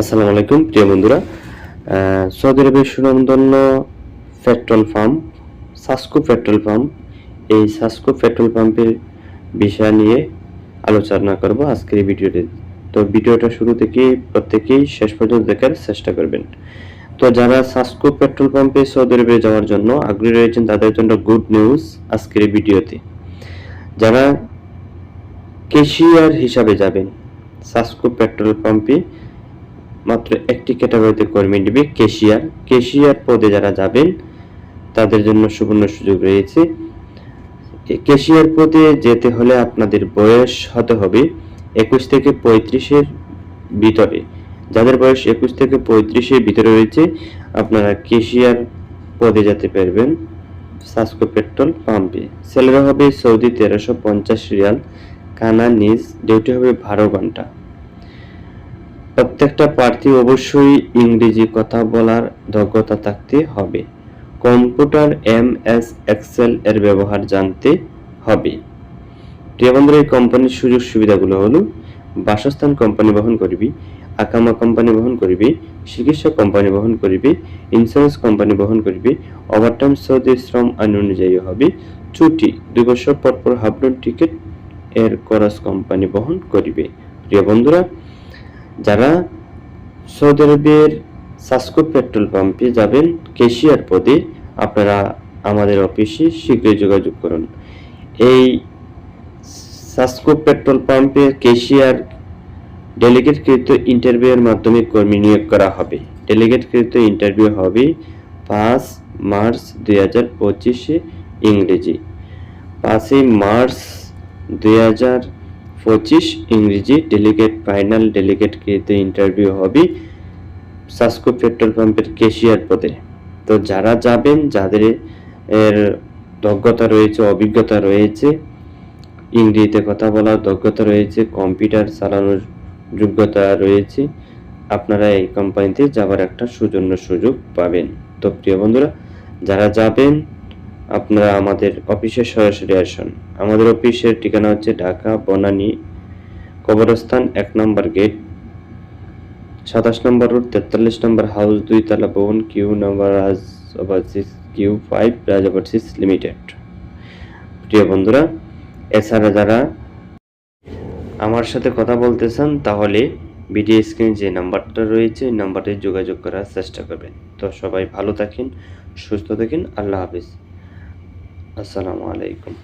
আসসালামু আলাইকুম, প্রিয় বন্ধুরা। সৌদি আরবের সুনামধন্য petrol pump, SASCO petrol pump, এই সাসকো পেট্রোল পাম্পের বিষয় নিয়ে আলোচনা করব আজকের এই ভিডিওতে। তো ভিডিওটা শুরু থেকে প্রত্যেকেই শেষ পর্যন্ত দেখার চেষ্টা করবেন। তো যারা সাসকো পেট্রোল পাম্পে সৌদি আরবে যাওয়ার জন্য আগ্রহী রয়েছেন, তাদের জন্য গুড নিউজ আজকের এই ভিডিওতে। যারা কেশিয়ার হিসাবে যাবেন, সাসকো পেট্রোল পাম্পে মাত্র একটি ক্যাটাগরিতে কর্মী নেবে কেশিয়ার। কেশিয়ার পদে যারা যাবেন, তাদের জন্য সুবর্ণ সুযোগ রয়েছে। কেশিয়ার পদে যেতে হলে আপনাদের বয়স হতে হবে একুশ থেকে পঁয়ত্রিশের ভিতরে। যাদের বয়স একুশ থেকে পঁয়ত্রিশের ভিতরে রয়েছে, আপনারা কেশিয়ার পদে যেতে পারবেন। সাসকো পেট্রোল পাম্পে। স্যালারি হবে সৌদি তেরোশো পঞ্চাশ রিয়াল কানা নিজ ডিউটি হবে বারো ঘণ্টা। প্রত্যেকটা প্রার্থী অবশ্যই ইংরেজি কথা বলার দক্ষতা থাকতে হবে। কম্পিউটার এম এস এক্সেল এর ব্যবহার জানতে হবে। প্রিয় এই কোম্পানির সুযোগ সুবিধাগুলো হলো, বাসস্থান কোম্পানি বহন করবি, আকামা কোম্পানি বহন করবি চিকিৎসা কোম্পানি বহন করবি ইন্স্যুরেন্স কোম্পানি বহন করবি ওভারটাইম সৌদি শ্রম আইন অনুযায়ী হবে, ছুটি, দুই বছর পর পর হাফডন টিকিট এর করস কোম্পানি বহন করিবে। প্রিয় বন্ধুরা যারা সৌদি আরবের সাসকো পেট্রোল পাম্পে যাবেন কেশিয়ার পদে, আপনারা আমাদের অফিসে শীঘ্রই যোগাযোগ করুন। এই সাসকো পেট্রোল পাম্পে কেশিয়ার ডেলিগেটকৃত ইন্টারভিউয়ের মাধ্যমে কর্মী নিয়োগ করা হবে। ডেলিগেটকৃত ইন্টারভিউ হবে পাঁচ মার্চ দুই হাজার পঁচিশে ইংরেজি। পাঁচই মার্চ দুই হাজার পঁচিশ ইংরেজি ডেলিগেট ফাইনাল ডেলিগেট কৃত ইন্টারভিউ হবে সাসকো পেট্রোল পাম্পের কেশিয়ার পদে। তো যারা যাবেন, যাদের এর দক্ষতা রয়েছে, অভিজ্ঞতা রয়েছে, ইংরেজিতে কথা বলার দক্ষতা রয়েছে কম্পিউটার চালানোর যোগ্যতা রয়েছে, আপনারা এই কোম্পানিতে যাবার একটা সুজন্য সুযোগ পাবেন। তো প্রিয় বন্ধুরা, যারা যাবেন আপনারা আমাদের অফিসে সরাসরি আসুন। আমাদের অফিসের ঠিকানা হচ্ছে ঢাকা, বনানী, কবরস্থান এক নম্বর গেট, সাতাশ নম্বর রোড, তেতাল্লিশ নম্বর হাউস দুই তলা ভবন, Q number Raj overseas Q five Raj overseas limited প্রিয় বন্ধুরা, এছাড়া যারা আমার সাথে কথা বলতে চান তাহলে ভিডিও স্ক্রিনে যে নাম্বারটা রয়েছে, এই নাম্বারে যোগাযোগ করার চেষ্টা করবেন। তো সবাই ভালো থাকেন, সুস্থ থাকেন, আল্লাহ হাফিজ। আসসালামু আলাইকুম।